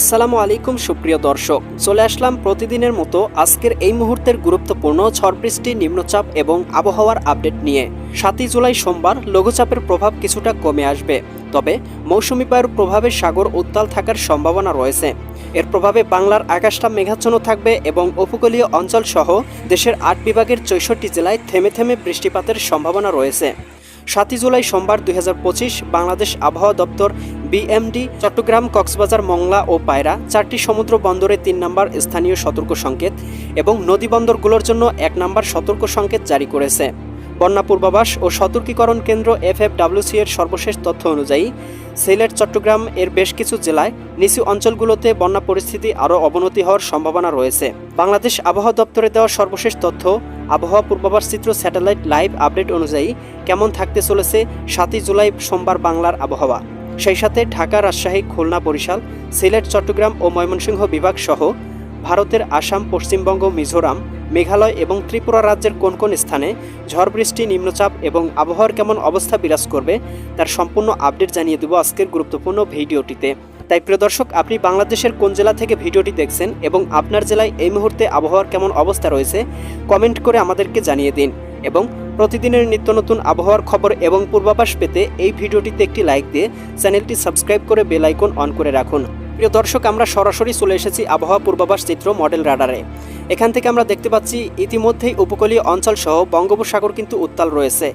আসসালামু আলাইকুম, সুপ্রিয় দর্শক। চলে আসলাম প্রতিদিনের মতো আজকের এই মুহূর্তের গুরুত্বপূর্ণ ঝড় বৃষ্টি নিম্নচাপ এবং আবহাওয়ার আপডেট নিয়ে। সাতই জুলাই সোমবার লঘুচাপের প্রভাব কিছুটা কমে আসবে। তবে মৌসুমি বায়ুর প্রভাবে সাগর উত্তাল থাকার সম্ভাবনা রয়েছে। এর প্রভাবে বাংলার আকাশটা মেঘাচ্ছন্ন থাকবে এবং উপকূলীয় অঞ্চল সহ দেশের আট বিভাগের চৌষট্টি জেলায় থেমে থেমে বৃষ্টিপাতের সম্ভাবনা রয়েছে। সাতই জুলাই সোমবার দুই হাজার পঁচিশ বাংলাদেশ আবহাওয়া দপ্তর বিএমডি, চট্টগ্রাম, কক্সবাজার, মংলা ও পায়রা চারটি সমুদ্র বন্দরে তিন নম্বর স্থানীয় সতর্ক সংকেত এবং নদী বন্দরগুলোর জন্য এক নম্বর সতর্ক সংকেত জারি করেছে। বন্যা পূর্বাভাস ও সতর্কীকরণ কেন্দ্র এফএফডাব্লিউসি এর সর্বশেষ তথ্য অনুযায়ী, সিলেট, চট্টগ্রাম এর বেশ কিছু জেলায় নিচু অঞ্চলগুলোতে বন্যা পরিস্থিতি আরও অবনতি হওয়ার সম্ভাবনা রয়েছে। বাংলাদেশ আবহাওয়া দপ্তরে দেওয়া সর্বশেষ তথ্য, আবহাওয়া পূর্বাভাস চিত্র স্যাটেলাইট লাইভ আপডেট অনুযায়ী কেমন থাকতে চলেছে সাতই জুলাই সোমবার বাংলার আবহাওয়া। সেই সাথে ঢাকা রাজশাহী, খুলনা, বরিশাল, সিলেট, চট্টগ্রাম ও ময়মনসিংহ বিভাগ সহ ভারতের আসাম, পশ্চিমবঙ্গ, মিজোরাম, মেঘালয় এবং ত্রিপুরা রাজ্যের কোন কোন স্থানে ঝড় বৃষ্টি, নিম্নচাপ এবং আবহাওয়ার কেমন অবস্থা বিরাজ করবে তার সম্পূর্ণ আপডেট জানিয়ে দেবো আজকের গুরুত্বপূর্ণ ভিডিওটিতে। তাই প্রিয় দর্শক, আপনি বাংলাদেশের কোন জেলা থেকে ভিডিওটি দেখছেন এবং আপনার জেলায় এই মুহূর্তে আবহাওয়ার কেমন অবস্থা রয়েছে, কমেন্ট করে আমাদেরকে জানিয়ে দিন এবং প্রতিদিনের নিত্য নতুন আবহাওয়ার খবর এবং পূর্বাভাস পেতে এই ভিডিওটিতে একটি লাইক দিয়ে চ্যানেলটি সাবস্ক্রাইব করে বেল আইকন অন করে রাখুন। প্রিয় দর্শক, আমরা সরাসরি চলে এসেছি আবহাওয়া পূর্বাভাস চিত্র মডেল রাডারে। এখান থেকে আমরা দেখতে পাচ্ছি ইতিমধ্যেই উপকূলীয় অঞ্চল সহ বঙ্গোপসাগর কিন্তু উত্তাল রয়েছে।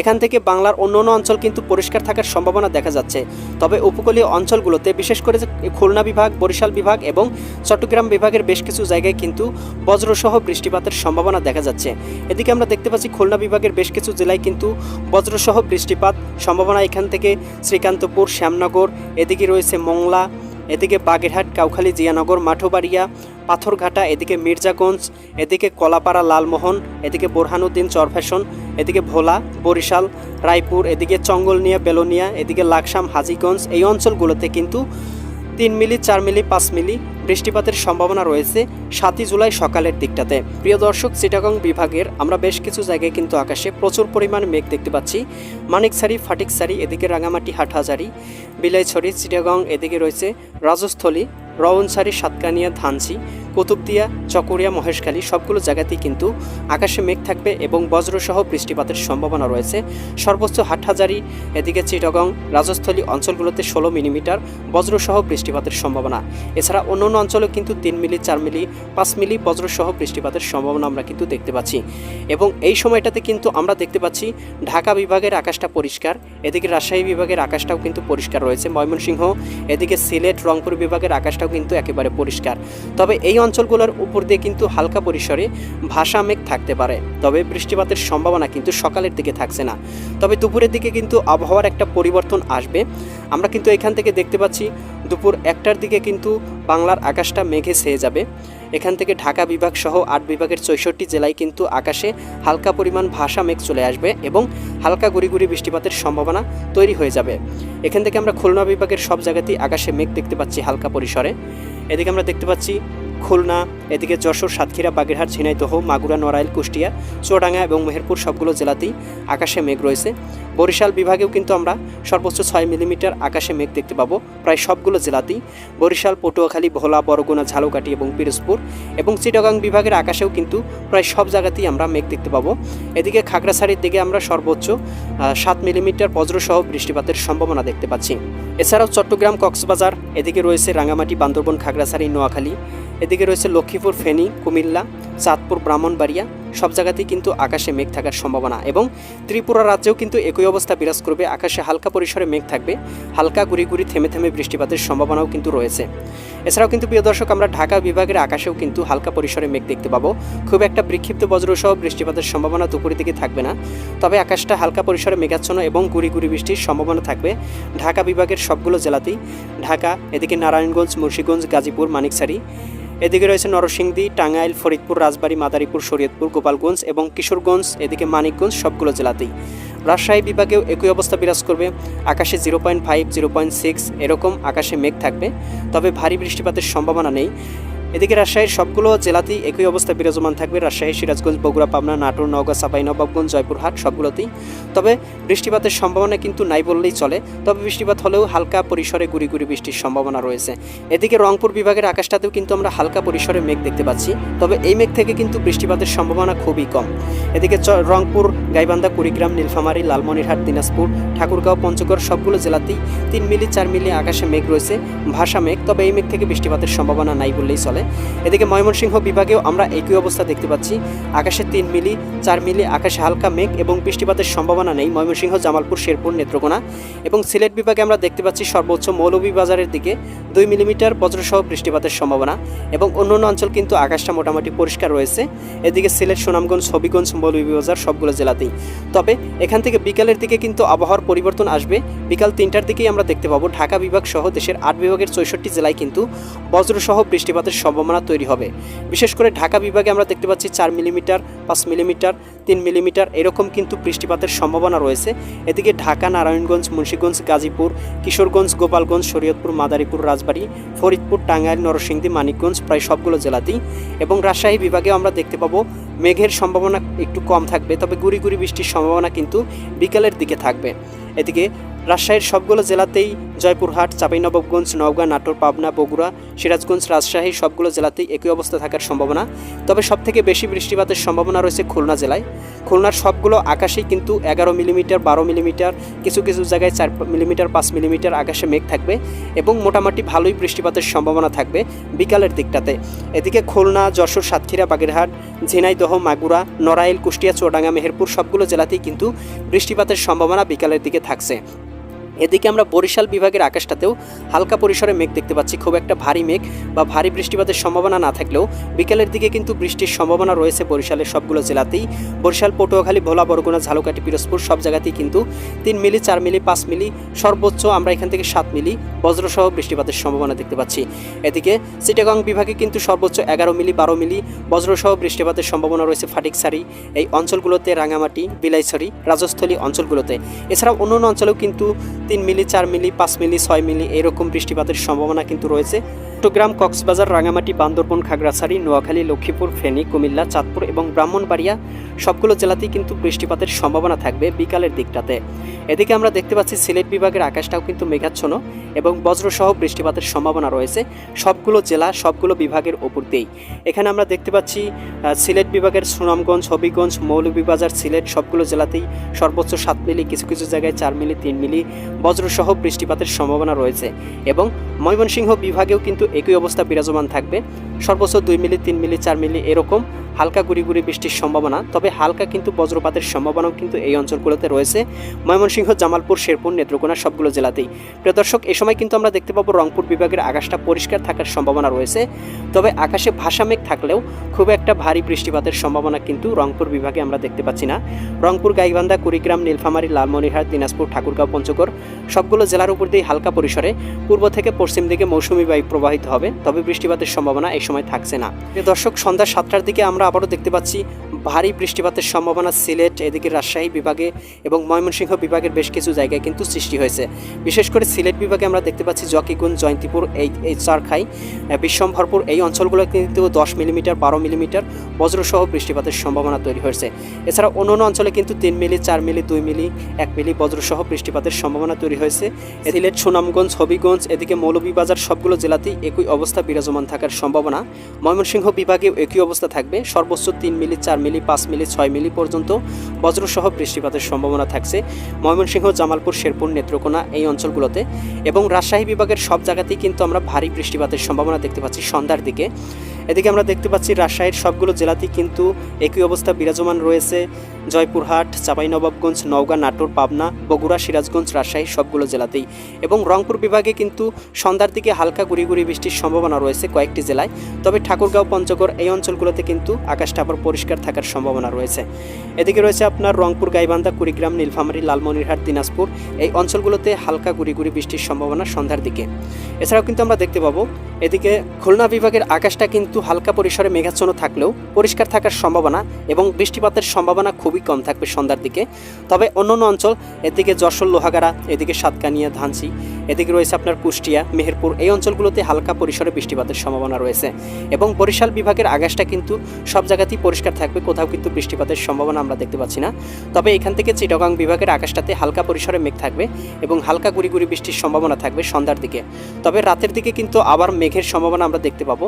এখান থেকে বাংলার অন্য অন্য অঞ্চল কিন্তু পরিষ্কার থাকার সম্ভাবনা দেখা যাচ্ছে। তবে উপকূলীয় অঞ্চলগুলোতে, বিশেষ করে খুলনা বিভাগ, বরিশাল বিভাগ এবং চট্টগ্রাম বিভাগের বেশ কিছু জায়গায় কিন্তু বজ্রসহ বৃষ্টিপাতের সম্ভাবনা দেখা যাচ্ছে। এদিকে আমরা দেখতে পাচ্ছি খুলনা বিভাগের বেশ কিছু জেলায় কিন্তু বজ্রসহ বৃষ্টিপাত, সম্ভাবনা এখান থেকে শ্রীকান্তপুর, শ্যামনগর, এদিকে রয়েছে মংলা এদিকে বাগেরহাট, কাউখালী, জিয়ানগর, মাঠোবাড়িয়া, পাথরঘাটা, এদিকে মির্জাগঞ্জ, এদিকে কলাপাড়া, লালমোহন, এদিকে বোরহানুদ্দিন চরফ্যাশন, এদিকে ভোলা, বরিশাল, রায়পুর, এদিকে চঙ্গলনিয়া, বেলোনিয়া, এদিকে লাকসাম, হাজিগঞ্জ এই অঞ্চলগুলোতে কিন্তু তিন মিলি, চার মিলি, পাঁচ মিলি বৃষ্টিপাতের সম্ভাবনা রয়েছে সাতই জুলাই সকালের দিকটাতে। প্রিয় দর্শক, চিটাগং বিভাগের আমরা বেশ কিছু জায়গায় কিন্তু আকাশে প্রচুর পরিমাণ মেঘ দেখতে পাচ্ছি। মানিকসারি, ফাটিকসারি, এদিকে রাঙামাটি, হাটহাজারি, বিলাইছড়ি, চিটাগং, এদিকে রয়েছে রাজস্থলী রওনসারি সাতকানিয়া ধানসি কুতুবদিয়া, চকরিয়া, মহেশখালী সবগুলো জায়গাতেই কিন্তু আকাশে মেঘ থাকবে এবং বজ্রসহ বৃষ্টিপাতের সম্ভাবনা রয়েছে। সর্বোচ্চ হাটহাজারি, এদিকে চিটগং, রাজস্থলী অঞ্চলগুলোতে ষোলো মিলিমিটার বজ্রসহ বৃষ্টিপাতের সম্ভাবনা। এছাড়া অন্য অন্য অঞ্চলেও কিন্তু তিন মিলি, চার মিলি, পাঁচ মিলি বজ্রসহ বৃষ্টিপাতের সম্ভাবনা আমরা কিন্তু দেখতে পাচ্ছি। এবং এই সময়টাতে কিন্তু আমরা দেখতে পাচ্ছি ঢাকা বিভাগের আকাশটা পরিষ্কার, এদিকে রাজশাহী বিভাগের আকাশটাও কিন্তু পরিষ্কার রয়েছে। ময়মনসিংহ, এদিকে সিলেট, রংপুর বিভাগের আকাশটাও কিন্তু একেবারে পরিষ্কার। তবে এই অঞ্চলগুলোর উপর দিয়ে কিন্তু হালকা পরিসরে ভাষা মেঘ থাকতে পারে। তবে বৃষ্টিপাতের সম্ভাবনা কিন্তু সকালের দিকে থাকছে না। তবে দুপুরের দিকে কিন্তু আবহাওয়ার একটা পরিবর্তন আসবে। আমরা কিন্তু এখান থেকে দেখতে পাচ্ছি, দুপুর একটার দিকে কিন্তু বাংলার আকাশটা মেঘে ছেয়ে যাবে। এখান থেকে ঢাকা বিভাগ সহ আট বিভাগের চৌষট্টি জেলায় কিন্তু আকাশে হালকা পরিমাণ ভাষা মেঘ চলে আসবে এবং হালকা গুড়ি বৃষ্টিপাতের সম্ভাবনা তৈরি হয়ে যাবে। এখান থেকে আমরা খুলনা বিভাগের সব জায়গাতেই আকাশে মেঘ দেখতে পাচ্ছি হালকা পরিসরে। এদিকে আমরা দেখতে পাচ্ছি খুলনা, এদিকে যশোর, সাতক্ষীরা, বাগেরহাট, ঝিনাইদহ, মাগুরা, নড়াইল, কুষ্টিয়া, চুয়াডাঙ্গা এবং মেহেরপুর সবগুলো জেলাতেই আকাশে মেঘ রয়েছে। বরিশাল বিভাগেও কিন্তু আমরা সর্বোচ্চ ছয় মিলিমিটার আকাশে মেঘ দেখতে পাবো প্রায় সবগুলো জেলাতেই। বরিশাল, পটুয়াখালী, ভোলা, বরগুনা, ঝালকাঠি এবং পিরোজপুর এবং চিটাগাং বিভাগের আকাশেও কিন্তু প্রায় সব জায়গাতেই আমরা মেঘ দেখতে পাবো। এদিকে খাগড়াছড়ির দিকে আমরা সর্বোচ্চ সাত মিলিমিটার বজ্রসহ বৃষ্টিপাতের সম্ভাবনা দেখতে পাচ্ছি। এছাড়াও চট্টগ্রাম, কক্সবাজার, এদিকে রয়েছে রাঙামাটি বান্দরবন, খাগড়াছড়ি, নোয়াখালী। এদিকে রয়েছে লক্ষ্মীপুর, ফেনী, কুমিল্লা, চাঁদপুর, ব্রাহ্মণবাড়িয়া, সব জায়গাতেই কিন্তু আকাশে মেঘ থাকার সম্ভাবনা এবং ত্রিপুরা রাজ্যেও কিন্তু একই অবস্থা বিরাজ করবে। আকাশে হালকা পরিসরে মেঘ থাকবে, হালকা গুড়ি গুড়ি থেমে থেমে বৃষ্টিপাতের সম্ভাবনাও কিন্তু রয়েছে। এছাড়াও কিন্তু প্রিয় দর্শক, আমরা ঢাকা বিভাগের আকাশেও কিন্তু হালকা পরিসরে মেঘ দেখতে পাবো। খুব একটা বিক্ষিপ্ত বজ্রসহ বৃষ্টিপাতের সম্ভাবনা দুপুরের দিকে থাকবে না, তবে আকাশটা হালকা পরিসরে মেঘাচ্ছন্ন এবং গুড়ি গুড়ি বৃষ্টির সম্ভাবনা থাকবে। ঢাকা বিভাগের সবগুলো জেলাতেই, ঢাকা, এদিকে নারায়ণগঞ্জ, মুন্সীগঞ্জ, গাজীপুর মানিকসারি এদিকে রয়েছে নরসিংদী, টাঙ্গাইল, ফরিদপুর, রাজবাড়ী, মাদারীপুর, শরীয়তপুর, গোপালগঞ্জ এবং কিশোরগঞ্জ, এদিকে মানিকগঞ্জ সবগুলো জেলাতেই। রাজশাহী বিভাগেও একই অবস্থা বিরাজ করবে। আকাশে zero point five, zero point six, এরকম আকাশে মেঘ থাকবে। তবে ভারী বৃষ্টিপাতের সম্ভাবনা নেই। এদিকে রাজশাহীর সবগুলো জেলাতেই একই অবস্থা বিরাজমান থাকবে। রাজশাহী, সিরাজগঞ্জ, বগুড়া, পাবনা, নাটোর, নওগাঁ চাঁপাইনবাবগঞ্জ জয়পুরহাট সবগুলোতেই। তবে বৃষ্টিপাতের সম্ভাবনা কিন্তু নাই বললেই চলে। তবে বৃষ্টিপাত হলেও হালকা পরিসরে গুড়ি গুড়ি বৃষ্টির সম্ভাবনা রয়েছে। এদিকে রংপুর বিভাগের আকাশটাতেও কিন্তু আমরা হালকা পরিসরে মেঘ দেখতে পাচ্ছি। তবে এই মেঘ থেকে কিন্তু বৃষ্টিপাতের সম্ভাবনা খুবই কম। এদিকে রংপুর, গাইবান্ধা, কুড়িগ্রাম, নীলফামারী, লালমনিরহাট, দিনাজপুর, ঠাকুরগাঁও, পঞ্চগড় সবগুলো জেলাতেই তিন মিলি, চার মিলি আকাশে মেঘ রয়েছে। ভাষা মেঘ, তবে এই মেঘ থেকে বৃষ্টিপাতের সম্ভাবনা নাই বললেই চলে। এদিকে ময়মনসিংহ বিভাগেও আমরা একই অবস্থা দেখতে পাচ্ছি। আকাশে তিন মিলি, চার মিলি, আকাশে হালকা মেঘ এবং বৃষ্টিপাতের সম্ভাবনা নেই ময়মনসিংহ, জামালপুর, শেরপুর, নেত্রকোনা এবং সিলেট বিভাগে আমরা দেখতে পাচ্ছি সর্বোচ্চ মৌলভীবাজারের দিকে দুই মিলিমিটার বজ্রসহ বৃষ্টিপাতের সম্ভাবনা এবং অন্যান্য অঞ্চল কিন্তু আকাশটা মোটামুটি পরিষ্কার রয়েছে। এদিকে সিলেট, সুনামগঞ্জ, হবিগঞ্জ, মৌলভীবাজার সবগুলো জেলাতেই। তবে এখান থেকে বিকালের দিকে কিন্তু আবহাওয়ার পরিবর্তন আসবে। বিকাল তিনটার দিকেই আমরা দেখতে পাবো ঢাকা বিভাগ সহ দেশের আট বিভাগের চৌষট্টি জেলায় কিন্তু বজ্রসহ বৃষ্টিপাতের সম্ভাবনা তৈরি হবে। বিশেষ করে ঢাকা বিভাগে আমরা দেখতে পাচ্ছি চার মিলিমিটার, পাঁচ মিলিমিটার, তিন মিলিমিটার এরকম কিন্তু বৃষ্টিপাতের সম্ভাবনা রয়েছে। এদিকে ঢাকা, নারায়ণগঞ্জ, মুন্সীগঞ্জ, গাজীপুর, কিশোরগঞ্জ, গোপালগঞ্জ, শরীয়তপুর, মাদারীপুর, রাজবাড়ী, ফরিদপুর, টাঙ্গাইল, নরসিংদী, মানিকগঞ্জ প্রায় সবগুলো জেলাতেই এবং রাজশাহী বিভাগে আমরা দেখতে পাবো মেঘের সম্ভাবনা একটু কম থাকবে, তবে গুড়ি গুড়ি বৃষ্টির সম্ভাবনা কিন্তু বিকালের দিকে থাকবে। এদিকে রাজশাহীর সবগুলো জেলাতেই জয়পুরহাট, চাঁপাইনবাবগঞ্জ, নওগাঁ, নাটোর, পাবনা, বগুড়া, সিরাজগঞ্জ, রাজশাহী সবগুলো জেলাতেই একই অবস্থা থাকার সম্ভাবনা। তবে সবথেকে বেশি বৃষ্টিপাতের সম্ভাবনা রয়েছে খুলনা জেলায়। খুলনার সবগুলো আকাশেই কিন্তু এগারো মিলিমিটার, বারো মিলিমিটার, কিছু কিছু জায়গায় চার মিলিমিটার, পাঁচ মিলিমিটার আকাশে মেঘ থাকবে এবং মোটামুটি ভালোই বৃষ্টিপাতের সম্ভাবনা থাকবে বিকালের দিকটাতে। এদিকে খুলনা, যশোর, সাতক্ষীরা, বাগেরহাট, ঝিনাইদহ, মাগুরা, নড়াইল, কুষ্টিয়া, চুয়াডাঙ্গা, মেহেরপুর সবগুলো জেলাতেই কিন্তু বৃষ্টিপাতের সম্ভাবনা বিকালের দিকে থাকছে। এদিকে আমরা বরিশাল বিভাগের আকাশটাতেও হালকা পরিসরে মেঘ দেখতে পাচ্ছি। খুব একটা ভারী মেঘ বা ভারী বৃষ্টিপাতের সম্ভাবনা না থাকলেও বিকেলের দিকে কিন্তু বৃষ্টির সম্ভাবনা রয়েছে বরিশালের সবগুলো জেলাতেই। বরিশাল, পটুয়াখালী, ভোলা, বরগুনা, ঝালকাঠি, পিরোজপুর সব জায়গাতেই কিন্তু তিন মিলি, চার মিলি, পাঁচ মিলি, সর্বোচ্চ আমরা এখান থেকে সাত মিলি বজ্রসহ বৃষ্টিপাতের সম্ভাবনা দেখতে পাচ্ছি। এদিকে চিটাগং বিভাগে কিন্তু সর্বোচ্চ এগারো মিলি, বারো মিলি বজ্রসহ বৃষ্টিপাতের সম্ভাবনা রয়েছে ফাটিকসারি এই অঞ্চলগুলোতে রাঙামাটি, বিলাইছড়ি, রাজস্থলী অঞ্চলগুলোতে। এছাড়াও অন্যান্য অঞ্চলেও কিন্তু তিন মিলি, চার মিলি, পাঁচ মিলি, ছয় মিলি এরকম বৃষ্টিপাতের সম্ভাবনা কিন্তু রয়েছে। চট্টগ্রাম, কক্সবাজার রাঙামাটি বান্দরবন, খাগড়াছড়ি, নোয়াখালী, লক্ষ্মীপুর, ফেনী, কুমিল্লা, চাঁদপুর এবং ব্রাহ্মণবাড়িয়া সবগুলো জেলাতেই কিন্তু বৃষ্টিপাতের সম্ভাবনা থাকবে বিকালের দিকটাতে। এদিকে আমরা দেখতে পাচ্ছি সিলেট বিভাগের আকাশটাও কিন্তু মেঘাচ্ছন্ন এবং বজ্রসহ বৃষ্টিপাতের সম্ভাবনা রয়েছে সবগুলো জেলা, সবগুলো বিভাগের ওপর দিয়েই। এখানে আমরা দেখতে পাচ্ছি সিলেট বিভাগের সুনামগঞ্জ, হবিগঞ্জ, মৌলভীবাজার, সিলেট সবগুলো জেলাতেই সর্বোচ্চ সাত মিলি, কিছু কিছু জায়গায় চার মিলি, তিন মিলি বজ্রসহ বৃষ্টিপাতের সম্ভাবনা রয়েছে এবং ময়মনসিংহ বিভাগেও কিন্তু একই অবস্থা বিরাজমান থাকবে। সর্বোচ্চ দুই মিলি, তিন মিলি, চার মিলি এরকম হালকা গুড়ি গুড়ি বৃষ্টির সম্ভাবনা, তবে হালকা কিন্তু বজ্রপাতের সম্ভাবনাও কিন্তু এই অঞ্চলগুলোতে রয়েছে। ময়মনসিংহ, জামালপুর, শেরপুর, নেত্রকোনা সবগুলো জেলাতেই। প্রিয় দর্শক এই সময় কিন্তু আমরা দেখতে পাবো রংপুর বিভাগের আকাশটা পরিষ্কার থাকার সম্ভাবনা রয়েছে, তবে আকাশে ভাষা মেঘ থাকলেও খুব একটা ভারী বৃষ্টিপাতের সম্ভাবনা কিন্তু রংপুর বিভাগে আমরা দেখতে পাচ্ছি না। রংপুর, গাইবান্ধা, কুড়িগ্রাম, নীলফামারী, লালমনিরহাট, দিনাজপুর, ঠাকুরগাঁও, পঞ্চগড় সবগুলো জেলার উপর দিয়ে হালকা পরিসরে পূর্ব থেকে পশ্চিম দিকে মৌসুমি বায়ু প্রবাহিত হবে, তবে বৃষ্টিপাতের সম্ভাবনা এই সময় থাকছে না। দর্শক, সন্ধ্যা সাতটার দিকে আমরা আবারও দেখতে পাচ্ছি ভারী বৃষ্টিপাতের সম্ভাবনা সিলেট, এদিকে রাজশাহী বিভাগে এবং ময়মনসিংহ বিভাগের বেশ কিছু জায়গায় কিন্তু সৃষ্টি হয়েছে। বিশেষ করে সিলেট বিভাগে আমরা দেখতে পাচ্ছি জকিগুঞ্জ, জয়ন্তীপুর এই এই চারখাই বিশ্বম্ভরপুর এই অঞ্চলগুলো কিন্তু দশ মিলিমিটার, বারো মিলিমিটার বজ্রসহ বৃষ্টিপাতের সম্ভাবনা তৈরি হয়েছে। এছাড়া অন্যান্য অঞ্চলে কিন্তু তিন মিলি, চার মিলি, দুই মিলি, এক মিলি বজ্রসহ বৃষ্টিপাতের সম্ভাবনা তৈরি হয়েছে। সিলেট, সুনামগঞ্জ, হবিগঞ্জ, এদিকে মৌলভীবাজার সবগুলো জেলাতেই একই অবস্থা বিরাজমান থাকার সম্ভাবনা। ময়মনসিংহ বিভাগেও একই অবস্থা থাকবে। সর্বোচ্চ তিন মিলি, চার মিলি পাঁচ মিলি, ছয় মিলি পর্যন্ত বজ্রসহ বৃষ্টিপাতের সম্ভাবনা থাকছে। ময়মনসিংহ, জামালপুর, শেরপুর, নেত্রকোনা এই অঞ্চলগুলোতে এবং রাজশাহী বিভাগের সব জায়গাতেই কিন্তু আমরা ভারী বৃষ্টিপাতের সম্ভাবনা দেখতে পাচ্ছি সন্ধ্যার দিকে। এদিকে আমরা দেখতে পাচ্ছি রাজশাহীর সবগুলো জেলাতেই কিন্তু একই অবস্থা বিরাজমান রয়েছে। জয়পুরহাট, চাঁপাইনবাবগঞ্জ, নওগাঁ, নাটোর, পাবনা, বগুড়া, সিরাজগঞ্জ রাজশাহী সবগুলো জেলাতেই। এবং রংপুর বিভাগে কিন্তু সন্ধ্যার দিকে হালকা গুড়ি গুড়ি বৃষ্টির সম্ভাবনা রয়েছে কয়েকটি জেলায়। তবে ঠাকুরগাঁও, পঞ্চগড় এই অঞ্চলগুলোতে কিন্তু আকাশটা আবার পরিষ্কার থাকার সম্ভাবনা রয়েছে। এদিকে রয়েছে আপনার রংপুর, গাইবান্ধা, কুড়িগ্রাম, নীলফামারী, লালমনিরহাট, দিনাজপুর এই অঞ্চলগুলোতে হালকা গুড়ি গুড়ি বৃষ্টির সম্ভাবনা সন্ধ্যার দিকে। এছাড়াও কিন্তু আমরা দেখতে পাবো এদিকে খুলনা বিভাগের আকাশটা কিন্তু হালকা পরিসরে মেঘাচ্ছন্ন থাকলেও পরিষ্কার থাকার সম্ভাবনা এবং বৃষ্টিপাতের সম্ভাবনা খুবই কম থাকবে সন্ধ্যার দিকে। তবে অন্যান্য অঞ্চল, এদিকে যশোর, লোহাগাড়া, এদিকে সাতকানিয়া, ধানসি এদিকে রয়েছে আপনার কুষ্টিয়া, মেহেরপুর, এই অঞ্চলগুলোতে হালকা পরিসরে বৃষ্টিপাতের সম্ভাবনা রয়েছে এবং বরিশাল বিভাগের আকাশটা কিন্তু সব জায়গাতেই পরিষ্কার থাকবে, কোথাও কিন্তু বৃষ্টিপাতের সম্ভাবনা আমরা দেখতে পাচ্ছি না। তবে এখান থেকে চিটাগাং বিভাগের আকাশটাতে হালকা পরিসরে মেঘ থাকবে এবং হালকা গুড়ি গুড়ি বৃষ্টির সম্ভাবনা থাকবে সন্ধ্যার দিকে। তবে রাতের দিকে কিন্তু আবার মেঘের সম্ভাবনা আমরা দেখতে পাবো।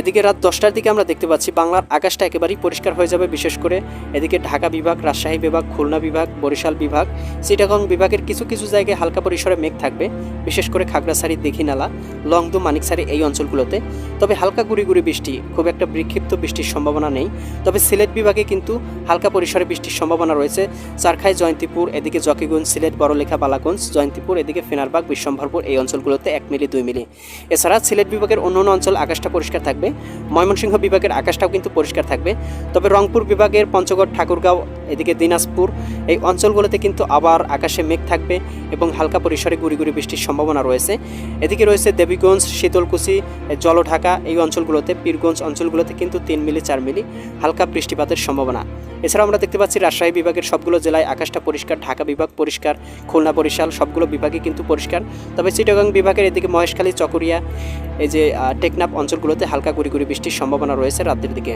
এদিকে রাত দশটার দিকে আমরা দেখতে পাচ্ছি বাংলার আকাশটা একেবারেই পরিষ্কার হয়ে যাবে, বিশেষ করে এদিকে ঢাকা বিভাগ, রাজশাহী বিভাগ, খুলনা বিভাগ, বরিশাল বিভাগ, চিটাগং বিভাগের কিছু কিছু জায়গায় হালকা পরিসরে মেঘ থাকবে। বিশেষ করে খাগড়াছড়ি দীঘিনালা লংদু, মানিকছড়ি এই অঞ্চলগুলোতে। তবে হালকা গুড়ি গুড়ি বৃষ্টি, খুব একটা বিক্ষিপ্ত বৃষ্টির সম্ভাবনা নেই। তবে সিলেট বিভাগে কিন্তু হালকা পরিসরে বৃষ্টির সম্ভাবনা রয়েছে। চারখাই, জয়ন্তীপুর, এদিকে জকিগঞ্জ, সিলেট, বড়লেখা, বালাগঞ্জ, জয়ন্তীপুর, এদিকে ফেনারবাগ, বিশ্বম্ভরপুর এই অঞ্চলগুলোতে এক মিলি, দুই মিলি। এছাড়া সিলেট বিভাগের অন্য অন্য অঞ্চল আকাশটা পরিষ্কার থাকবে। ময়মনসিংহ বিভাগের আকাশটাও কিন্তু পরিষ্কার থাকবে। তবে রংপুর বিভাগের পঞ্চগড়, ঠাকুরগাঁও, এদিকে দিনাজপুর এই অঞ্চলগুলোতে কিন্তু আবার আকাশে মেঘ থাকবে এবং হালকা পরিসরে গুড়ি গুড়ি বৃষ্টির সম্ভাবনা রয়েছে। এদিকে রয়েছে দেবীগঞ্জ শীতলকুচি জলঢাকা এই অঞ্চলগুলোতে পীরগঞ্জ অঞ্চলগুলোতে কিন্তু তিন মিলি চার মিলি হালকা বৃষ্টিপাতের সম্ভাবনা। এছাড়া আমরা দেখতে পাচ্ছি রাজশাহী বিভাগের সবগুলো জেলায় আকাশটা পরিষ্কার ঢাকা বিভাগ পরিষ্কার খুলনা বরিশাল সবগুলো বিভাগে কিন্তু পরিষ্কার। তবে চিটাগাং বিভাগের এদিকে মহেশখালী চকরিয়া এই যে আহ, টেকনাফ অঞ্চলগুলোতে হালকা গুড়ি বৃষ্টির সম্ভাবনা রয়েছে রাতের দিকে।